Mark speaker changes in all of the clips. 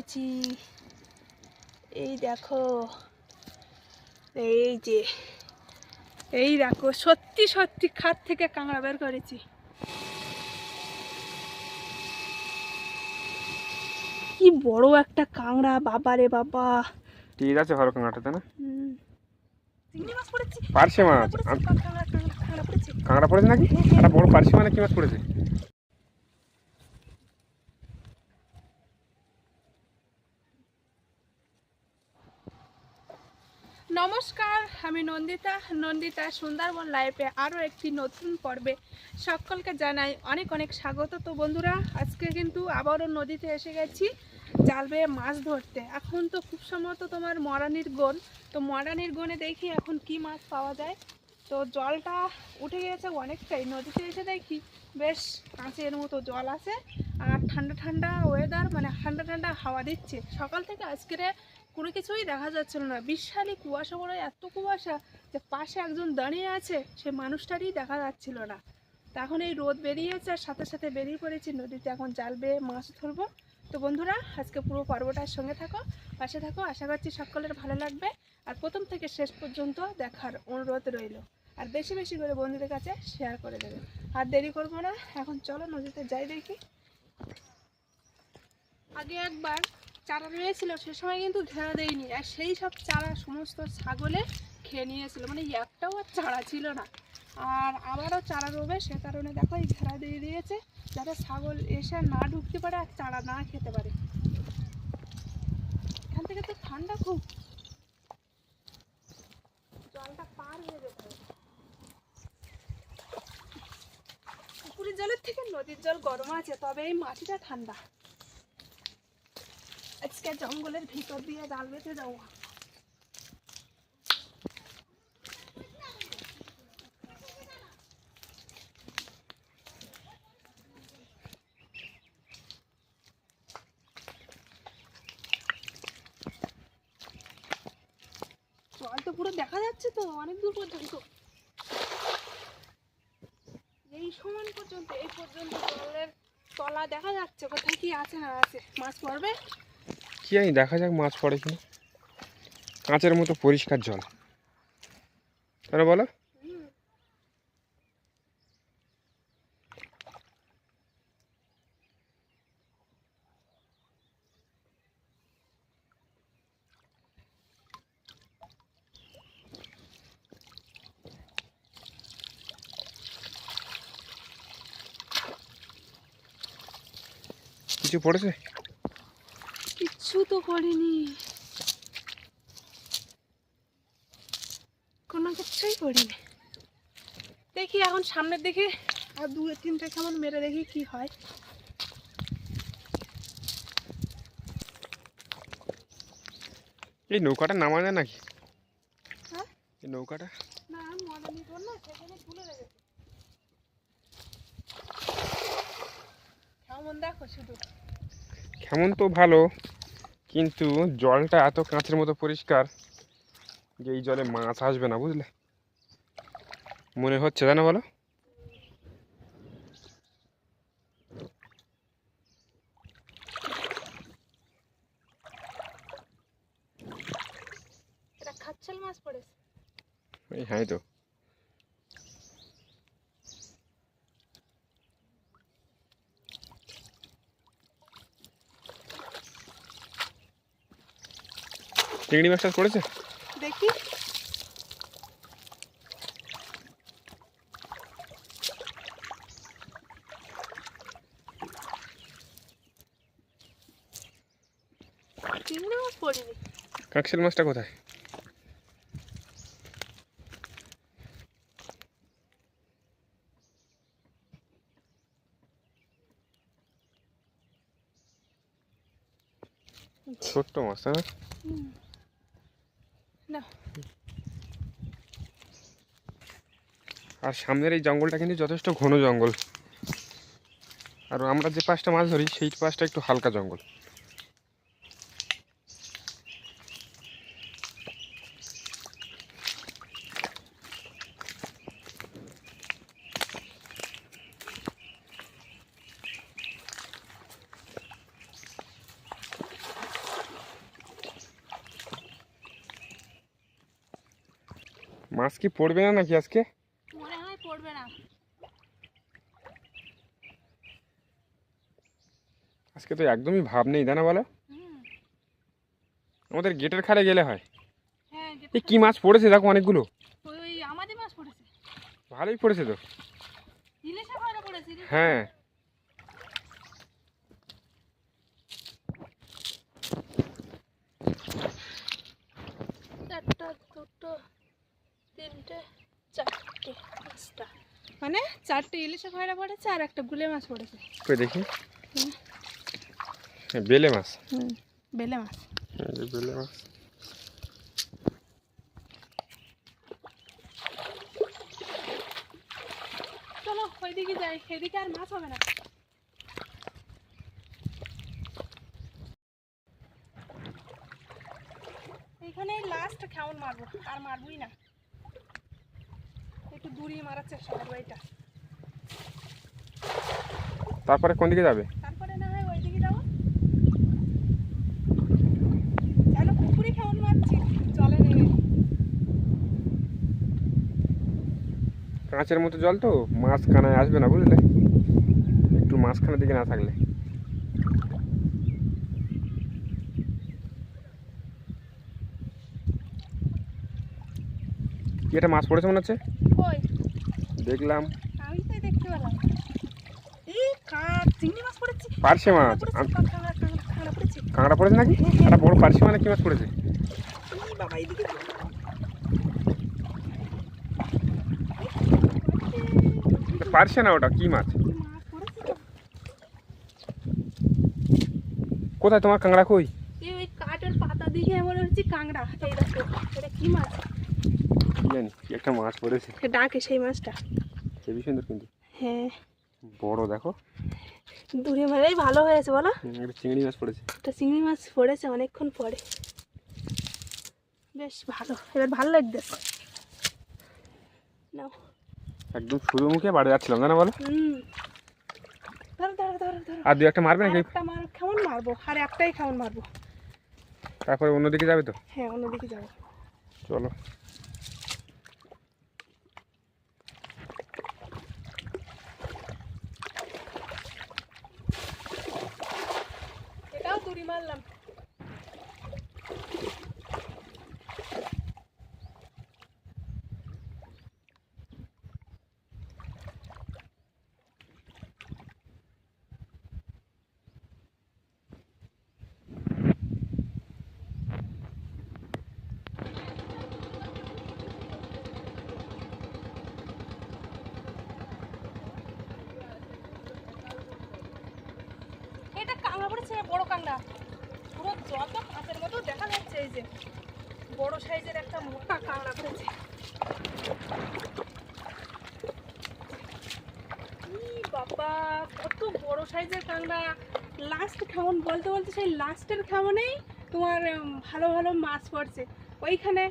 Speaker 1: করেছি। এই দেখো এই যে এই দেখো সত্যি সত্যি খাত থেকে কাঁকড়া বের করেছি। কি বড় একটা কাঁকড়া বাবা রে বাবা।
Speaker 2: ঠিক আছে ভালো কাঁকড়াটা না।
Speaker 1: চিংড়ি মাছ কাঁকড়া, পড়েছে।
Speaker 2: নাকি? একটা বড় পার্শে মানে কি মাছ পড়েছে?
Speaker 1: নমস্কার, আমি নন্দিতা। নন্দিতা সুন্দরবন লাইফে আরও একটি নতুন পর্বে সকলকে জানাই অনেক অনেক স্বাগত। তো বন্ধুরা, আজকে কিন্তু আবারও নদীতে এসে গেছি জাল বেয়ে মাছ ধরতে। এখন তো খুব সম্ভবত তোমার মরানির গন। তো মরানির গনে দেখি এখন কি মাছ পাওয়া যায়। তো জলটা উঠে গেছে অনেকটাই। নদীতে এসে দেখি বেশ কাঁচের মতো জল আছে। আর ঠান্ডা ঠান্ডা ওয়েদার মানে ঠান্ডা ঠান্ডা হাওয়া দিচ্ছে। সকাল থেকে আজকের কোনো কিছুই দেখা যাচ্ছিল না। বিশালই কুয়াশা বড় এত কুয়াশা যে পাশে একজন দাঁড়িয়ে আছে, সে মানুষটারই দেখা যাচ্ছিল না। তখন এই রোদ বেরিয়েছে আর সাথে সাথে বেরিয়ে পড়েছি নদীতে। এখন জাল বেয়ে মাছ ধরবো। তো বন্ধুরা, আজকে পুরো পর্বটার সঙ্গে থাকো, পাশে থাকো। আশা করছি সকলের ভালো লাগবে। আর প্রথম থেকে শেষ পর্যন্ত দেখার অনুরোধ রইল। আর বেশি বেশি করে বন্ধুদের কাছে শেয়ার করে দেবে। আর দেরি করব না। এখন চলো নদীতে যাই দেখি। আগে একবার চারা রয়েছিল, সে সময় কিন্তু ঘেরা দেয়নি। আর সেই সব চারা সমস্ত ছাগলে খেয়ে নিয়েছিল। মানে একটাও আর চারা ছিল না। আর আবারও চারা রোবে, সে কারণে দেখো এই ঘেরা দিয়ে দিয়েছে, যাতে ছাগল এসে না ঢুকতে পারে আর চারা না খেতে পারে। এখান থেকে তো ঠান্ডা খুব। জলটা পার হয়ে যেতে পুকুরের জলের থেকে নদীর জল গরম আছে, তবে এই মাটিটা ঠান্ডা। আজকে জঙ্গলের ভিতর দিয়ে জাল বেঁধে জল তো পুরো দেখা যাচ্ছে তো, অনেক দূর পর্যন্ত। এই সমান পর্যন্ত, এই পর্যন্ত জলের তলা দেখা যাচ্ছে, কোথায় কি আছে না আছে। মাছ পড়বে?
Speaker 2: কি জানি, দেখা যাক মাছ পড়ে কিনা। কাঁচের মতো পরিষ্কার জল। তাহলে বলো। কিছু পড়েছে?
Speaker 1: কিচ্ছু তো করিনি। কোনো কিছুই করিনি। দেখি এখন সামনের দিকে আর দু তিনটে কেমন মেরে দেখি কি হয়।
Speaker 2: এই নৌকাটা নামা যায় নাকি?
Speaker 1: হ্যাঁ?
Speaker 2: এই নৌকাটা?
Speaker 1: না না সেখানে তুলে রেখেছে কেমন দেখো শুধু।
Speaker 2: কেমন তো ভালো। কিন্তু জলটা এত কাঁচের মতো পরিষ্কার যে এই জলে মাছ আসবে না বুঝলে? মনে হচ্ছে তাই না বলো? এই হ্যাঁ তো চিংড়ি মাছটা করেছে?
Speaker 1: দেখি। মাছ
Speaker 2: কাঁকশাল মাছটা কোথায়? ছোট্ট মাছ তাই না? আর সামনের এই জঙ্গলটা কিন্তু যথেষ্ট ঘন জঙ্গল। আর আমরা যে পাশটা মাছ ধরি, সেই পাশটা একটু হালকা জঙ্গল মাছ কি পড়বে না নাকি আজকে?
Speaker 1: মনে হয় পড়বে না।
Speaker 2: আজকে তো একদমই ভাব নেই তাই না বলো? আমাদের গেটের খালে গেলে হয়।
Speaker 1: হ্যাঁ
Speaker 2: এই কি মাছ পড়েছে? দেখো অনেকগুলো। ভালোই পড়েছে তো। হ্যাঁ।
Speaker 1: একটা দুটো তিনটে চারটে পাঁচটা। মানে চারটে ইলিশে ভয়রা পড়েছে আর একটা গুলে মাছ পড়েছে।
Speaker 2: কই দেখি? হ্যাঁ, বেলে মাছ।
Speaker 1: হুম বেলে মাছ।
Speaker 2: বেলে মাছ।
Speaker 1: চলো ওইদিকে যাই এদিকে আর মাছ হবে না। এইখানে লাস্ট কেমন মারবো আর মারবই না। একটু দূরিয়ে মারার চেষ্টা করব এটা
Speaker 2: তারপরে কোন দিকে যাবে?
Speaker 1: তারপরে না হয় ওইদিকে যাব। চলো পুকুরে কেমন মারছি? চলে
Speaker 2: কাঁচের মতো জল তো মাছ কানায় আসবে না বুঝলে? একটু মাঝখানের দিকে না থাকলে। কি একটা মাছ পড়েছে মনে হচ্ছে? দেখলাম। পার্শে মাছ
Speaker 1: কাঁকড়া, পড়েছে?
Speaker 2: কাঁকড়া পড়েছে নাকি? একটা বড় পার্শে মানে কি মাছ পড়েছে। পার্শে না ওটা? কি মাছ। কোথায় তোমার কাঁকড়া কই?
Speaker 1: কাঠের পাতা দিকে মনে হচ্ছে কাঁকড়া। দেখো এটা কি মাছ?
Speaker 2: কি জানি কি একটা মাছ পড়েছে।
Speaker 1: ডাকে সেই মাছটা।
Speaker 2: হেবি সুন্দর কিন্তু।
Speaker 1: হ্যাঁ।
Speaker 2: বড় দেখো।
Speaker 1: দূরে মারাই ভালো হয়েছে বলো।
Speaker 2: একটা চিংড়ি মাছ পড়েছে।
Speaker 1: একটা চিংড়ি মাছ পড়েছে অনেকক্ষণ পরে। বেশ ভালো। এবার ভালো লাগতেছে নাও।
Speaker 2: একদম শুরু মুখে বাড়ি যাচ্ছিলাম জানা বলো?
Speaker 1: হুম। ধরো ধরো ধরো ধরো।
Speaker 2: আর দু একটা মারবে নাকি?
Speaker 1: একটা মার কেমন মারবো? আর একটাই কেমন মারবো?
Speaker 2: তারপরে অন্যদিকে যাবে তো?
Speaker 1: হ্যাঁ অন্যদিকে যাব।
Speaker 2: চলো
Speaker 1: এটাও দড়ি মারলাম এটা কাঁকড়া পড়েছে বড় কাঁকড়া পুরো জল তো কাঁচের মতো দেখা যাচ্ছে এই যে। বড় সাইজের একটা মোটা কাঁকড়া পড়েছে বাবা, কত বড় সাইজের কাঁকড়া লাস্ট খামন বলতে বলতে সেই লাস্টের খামনেই তোমার ভালো ভালো মাছ পড়ছে। ওইখানে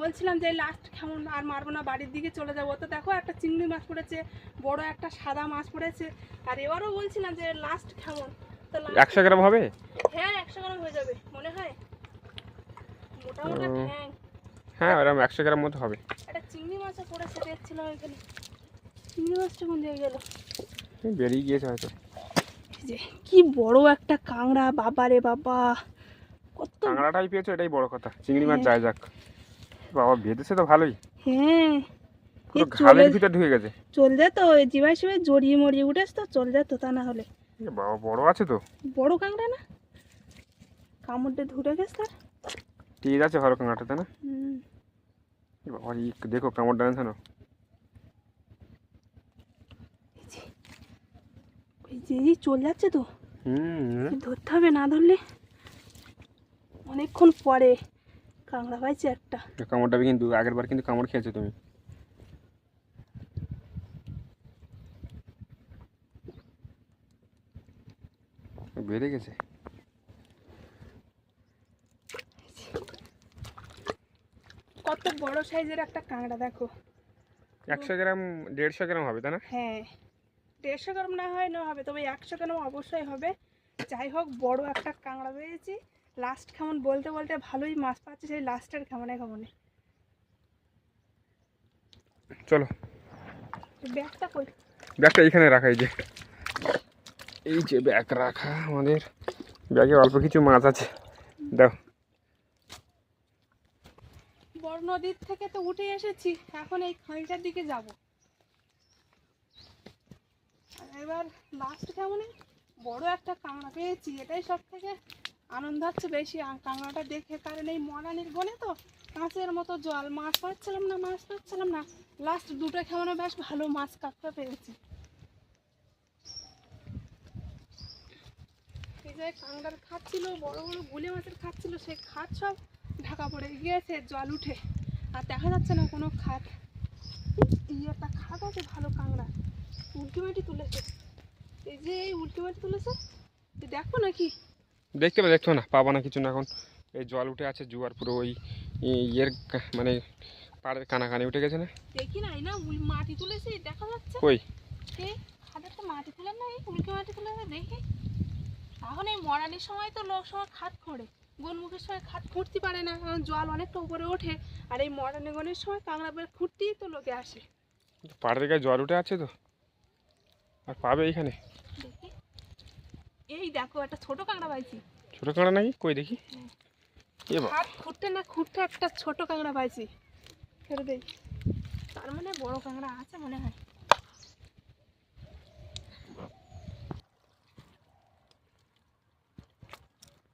Speaker 1: বলছিলাম যে লাস্ট কেমন আর মারবো না, বাড়ির দিকে চলে যাব। তো দেখো একটা চিংড়ি মাছ পড়েছে, বড় একটা সাদা মাছ পড়েছে। আর এবারও বলছিলাম যে লাস্ট কেমন
Speaker 2: একশো গ্রাম হবে?
Speaker 1: হ্যাঁ একশো গ্রাম হয়ে যাবে মনে হয়। মোটা মোটা ঠ্যাং।
Speaker 2: হ্যাঁ ওরকম একশো গ্রাম মতো হবে।
Speaker 1: একটা চিংড়ি মাছও পড়েছে দেখছিলাম এখানে। চিংড়ি মাছটা কোন জায়গায় গেল?
Speaker 2: বেরিয়ে গিয়েছে হয়তো।
Speaker 1: কি বড় একটা কাঁকড়া বাবা রে বাবা। কত
Speaker 2: কাঁকড়াটাই পেয়েছ এটাই বড় কথা। চিংড়ি মাছ যায় যাক। বাবা বেঁধেছে তো ভালোই।
Speaker 1: হ্যাঁ।
Speaker 2: ঘালের
Speaker 1: চলে-
Speaker 2: ভিতরে ঢুকে গেছে।
Speaker 1: চল যেত জিবাই শিবাই জড়িয়ে মরিয়ে উঠেছ তো চল যেত তা না হলে।
Speaker 2: বাবা বড় আছে তো।
Speaker 1: বড় কাঁকড়া না? কামড়ে ধরে গেছে তার।
Speaker 2: ঠিক আছে ভালো কাঁকড়াটা তাই না? বাবা দেখো কামড় ডানে
Speaker 1: এই যে চল যাচ্ছে তো।
Speaker 2: হুম
Speaker 1: ধরতে হবে না ধরলে অনেকক্ষণ পরে কাঁকড়া পাইছে একটা।
Speaker 2: কামড়টা কিন্তু আগের বার কিন্তু কামড় খেয়েছো তুমি। বেড়ে গেছে।
Speaker 1: কত বড় সাইজের একটা কাঁকড়া দেখো।
Speaker 2: একশো গ্রাম দেড়শো গ্রাম হবে তাই না?
Speaker 1: হ্যাঁ দেড়শো গ্রাম না হয় না হবে তবে একশো গ্রাম অবশ্যই হবে। যাই হোক বড় একটা কাঁকড়া পেয়েছি। লাস্ট কেমন বলতে বলতে ভালোই মাছ পাচ্ছি সেই লাস্টের কেমনে কেমনে।
Speaker 2: চলো।
Speaker 1: ব্যাগটা কই?
Speaker 2: ব্যাগটা এখানে রাখাই যে। এই যে ব্যাগ রাখা আমাদের। ব্যাগে অল্প কিছু মাছ আছে। দাও।
Speaker 1: বড় নদীর থেকে তো উঠে এসেছি। এখন এই খাঁড়িটার দিকে যাব। এবার লাস্ট কেমন বড় একটা কাঁকড়া পেয়েছি। এটাই সব থেকে আনন্দ হচ্ছে বেশি। কাঁকড়াটা দেখে কারণ এই মরানির বনে তো কাঁচের মতো জল। মাছ পাচ্ছিলাম না, মাছ পাচ্ছিলাম না। লাস্ট দুটো কেমন বেশ ভালো মাছ কাঁকড়া পেয়েছি। যে কাঁকড়ার খাচ্ছিল বড় বড় গুলে মাছের খাচ্ছিল সেই খাট সব ঢাকা পড়ে গিয়েছে জল উঠে। আর দেখা যাচ্ছে না কোনো এই একটা খাট আছে ভালো কাঁকড়া। উল্টি মাটি তুলেছে। এই যে এই উল্টি মাটি তুলেছে দেখো নাকি?
Speaker 2: দেখতে পাবে দেখতে না পাবো না কিছু না এখন। এই জল উঠে আছে জুয়ার পুরো ওই ইয়ের মানে পাড়ের কানাকানি উঠে গেছে না?
Speaker 1: দেখি নাই না মাটি তুলেছে দেখা যাচ্ছে।
Speaker 2: কই?
Speaker 1: খাটের তো মাটি তুলে না এই উল্টি মাটি তুলেছে দেখি। এখন এই মরানির সময় তো লোক সময় খাট খোঁড়ে। গোলমুখের সময় খাত খুঁড়তে পারে না কারণ জল অনেকটা উপরে ওঠে আর এই মরানি গনের সময় কাঁকড়া বের খুঁড়তেই তো লোকে আসে।
Speaker 2: পাড়ের গায়ে জল উঠে আছে তো? আর পাবে এইখানে?
Speaker 1: এই দেখো একটা ছোট কাঁকড়া পাইছি।
Speaker 2: ছোটো কাঁড়া নাকি? কই দেখি? এ বাবা।
Speaker 1: খুঁটতে না খুঁটতে একটা ছোট কাঁকড়া পাইছি। ফেলে দেই তার মানে বড় কাঁকড়া আছে মনে হয়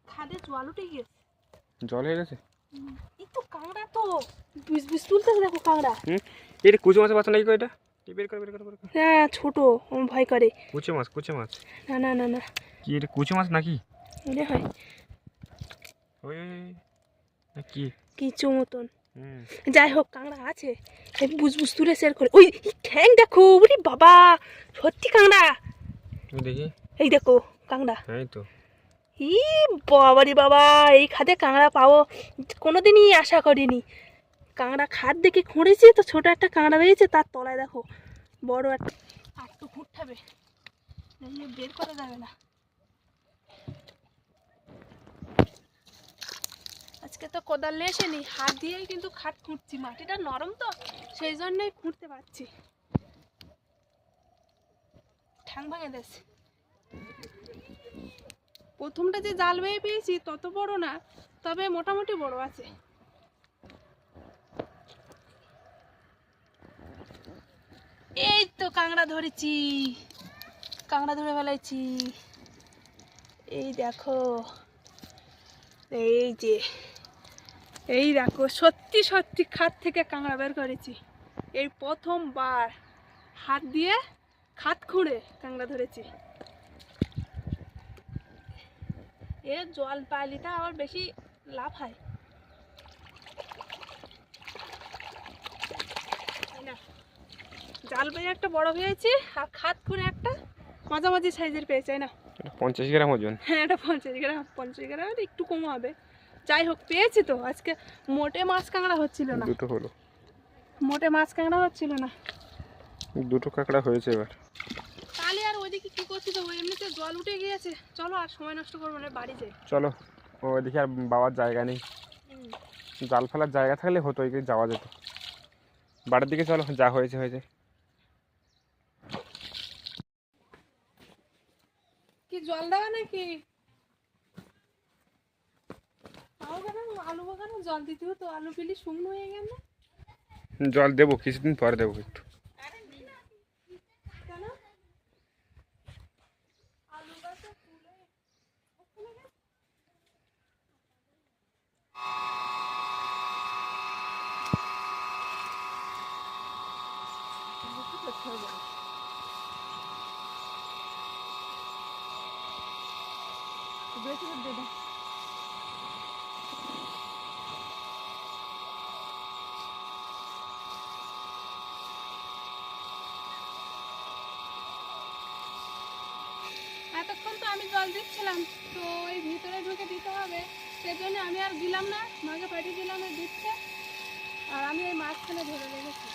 Speaker 1: খাদে জল উঠে গিয়েছে
Speaker 2: জল হয়ে গেছে?
Speaker 1: এই কাঁকড়া তো। তুলতে দেখো কাঁকড়া।
Speaker 2: এটা কুচো মাছের বাচ্চা নাকি কো এটা? বের করে বের করে বের করে।
Speaker 1: হ্যাঁ ছোট আমার ভয় করে।
Speaker 2: কুচো মাছ কুচো মাছ।
Speaker 1: না না না না।
Speaker 2: কি এটা কুচো মাছ নাকি?
Speaker 1: মনে হয়।
Speaker 2: ওই কি?
Speaker 1: কিছু মতন। যাই হোক কাঁকড়া আছে। বুঝ তুলে শেয়ার করে। ওই ঠ্যাং দেখো ওরে বাবা! সত্যি কাঁকড়া।
Speaker 2: দেখি।
Speaker 1: এই দেখো কাঁকড়া।
Speaker 2: হ্যাঁ তো।
Speaker 1: ই বাবারি বাবা, এই খাদে কাঁকড়া পাবো। কোনোদিনই আশা করিনি। কাঁকড়া খাদ দেখে খুঁড়েছি, তো ছোট একটা কাঁকড়া পেয়েছে তার তলায় দেখো, বড় একটা আর তো হবে। বের করা যাবে না। আজকে তো কোদাল নিয়ে এসেনি, হাত দিয়েই কিন্তু খাট খুঁড়ছি, মাটিটা নরম তো, সেই জন্যই খুঁড়তে পারছি। ঠ্যাং ভাঙে দেছে প্রথমটা যে জাল বেয়ে পেয়েছি, তত বড় না, তবে মোটামুটি বড় আছে। এই তো কাঁকড়া ধরেছি, কাঁকড়া ধরে ফেলাইছি এই দেখো, এই যে, এই দেখো, সত্যি সত্যি খাত থেকে কাঁকড়া বের করেছি। এই প্রথমবার হাত দিয়ে খাত খুঁড়ে কাঁকড়া ধরেছি। এ জল পাইলিটা আবার বেশি লাভ হয়। জাল পেয়ে একটা বড় পেয়েছি আর খাত করে একটা মাঝামাঝি সাইজের পেয়েছি তাই না।
Speaker 2: পঞ্চাশ গ্রাম ওজন।
Speaker 1: হ্যাঁ এটা পঞ্চাশ গ্রাম পঞ্চাশ গ্রামের একটু কম হবে। যাই হোক পেয়েছি তো আজকে মোটে মাছ কাঁকড়া হচ্ছিল না।
Speaker 2: দুটো হলো।
Speaker 1: মোটে মাছ কাঁকড়া হচ্ছিল না।
Speaker 2: দুটো কাঁকড়া হয়েছে এবার
Speaker 1: তাহলে আর ওইদিকে কি করছি তো এমনিতে জল উঠে গিয়েছে। চলো আর সময় নষ্ট করব না বাড়ি যাই।
Speaker 2: চলো ওইদিকে আর বাবার জায়গা নেই। জাল ফেলার জায়গা থাকলে হতো ওইদিকে যাওয়া যেত। বাড়ির দিকে চলো যা হয়েছে হয়েছে।
Speaker 1: কি জল দেওয়া নাকি? আলু বাগানে জল দিতে হতো? আলু পেলি শুকনো হয়ে গেল।
Speaker 2: জল দেবো কিছুদিন পরে দেবো একটু
Speaker 1: কেন আলু গাছে ফুলে ওখানে গেছে। বেশি করে দে দাও। এতক্ষণ তো আমি জল দিচ্ছিলাম, তো এই ভিতরে ঢুকে দিতে হবে। সেজন্য আমি আর দিলাম না, মাকে পাঠিয়ে দিলাম দিচ্ছে। আর আমি এই মাঝখানে ধরে রেখেছি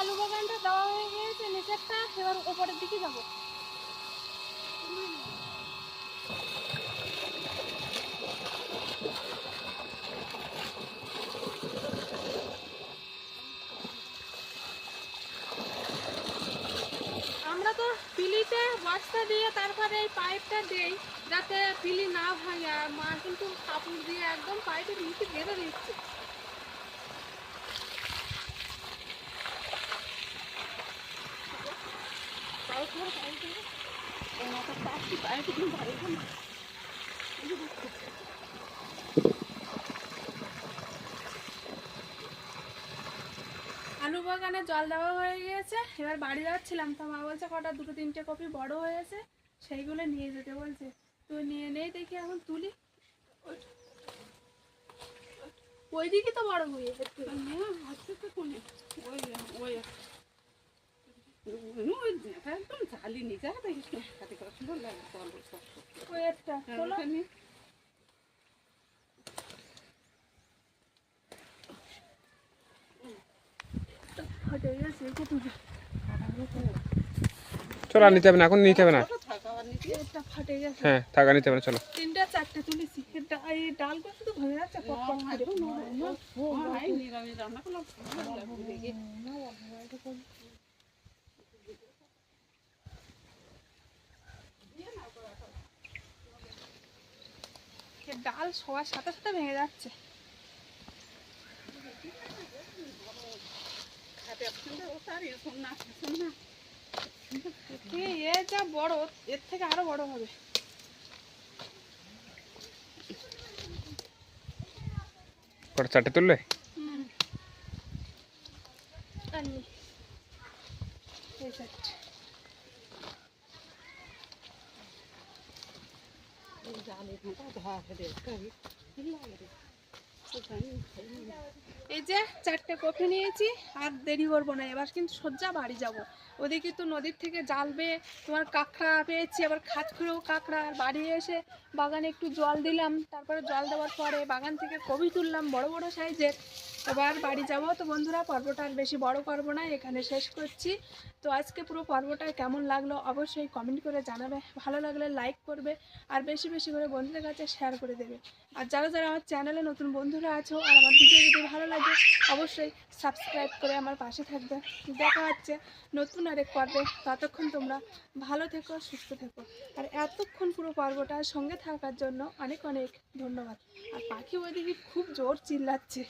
Speaker 1: আলু বাগানটা দেওয়া হয়ে নিচেরটা এবার ওপরের দিকে যাব। আমরা তো পিলিতে বস্তা দিয়ে তারপরে এই পাইপটা দেই, যাতে পিলি না ভাঙে, আর মা কিন্তু কাপড় দিয়ে একদম পাইপের নিচে বেঁধে দিচ্ছে। আলু বাগানে জল দেওয়া হয়ে গিয়েছে। এবার বাড়ি যাচ্ছিলাম, তো মা বলছে কটা দুটো তিনটে কপি বড় হয়েছে, সেইগুলো নিয়ে যেতে বলছে। তো নিয়ে নেই দেখি এখন তুলি। ওই দিকে তো বড় হয়ে একটু চলো
Speaker 2: নিতে হবে না, এখন নিতে হবে না।
Speaker 3: থাকা
Speaker 2: হ্যাঁ টাকা নিতে হবে না, চলো।
Speaker 1: তিনটা, চারটে তুলেছি। এর ডা- এই ডালগুলো শুধু ভেঙে যাচ্ছে পক পক করে
Speaker 3: ভাই নিরামিষ রান্না সুন্দর লাগবে দেখে।
Speaker 1: এর ডাল সবার সাথে সাথে ভেঙে যাচ্ছে। এ যা বড় এর থেকে আরও বড় হবে।
Speaker 2: কটা চারটে তুললে
Speaker 1: এই চারটে
Speaker 3: এই জালে ঘাঁটা ধোয়া ফেলে করি লাগে রে তো জানি খাই না।
Speaker 1: এই যে চারটে কফি নিয়েছি, আর দেরি করব না, এবার কিন্তু সজ্জা বাড়ি যাব। ওদিকে তো নদীর থেকে জালবে, তোমার কাঁকড়া পেয়েছি, আবার খাঁচ খুঁড়েও কাঁকড়া, আর বাড়ি এসে বাগানে একটু জল দিলাম। তারপরে জল দেওয়ার পরে বাগান থেকে কবি তুললাম, বড় বড় সাইজের। এবার বাড়ি যাব। তো বন্ধুরা, পর্বটা আর বেশি বড় করব না, এখানে শেষ করছি। তো আজকে পুরো পর্বটা কেমন লাগল অবশ্যই কমেন্ট করে জানাবে। ভালো লাগলে লাইক করবে আর বেশি বেশি করে বন্ধুদের কাছে শেয়ার করে দেবে। আর যারা যারা আমার চ্যানেলে নতুন বন্ধুরা আছো আর আমার ভিডিও যদি ভালো লাগে, অবশ্যই সাবস্ক্রাইব করে আমার পাশে থাকবে। দেখা হচ্ছে নতুন আরেক পর্বে। ততক্ষণ তোমরা ভালো থেকো, সুস্থ থেকো। আর এতক্ষণ পুরো পর্বটার সঙ্গে থাকার জন্য অনেক অনেক ধন্যবাদ। আর পাখি ওইদিকে খুব জোর চিল্লাচ্ছে।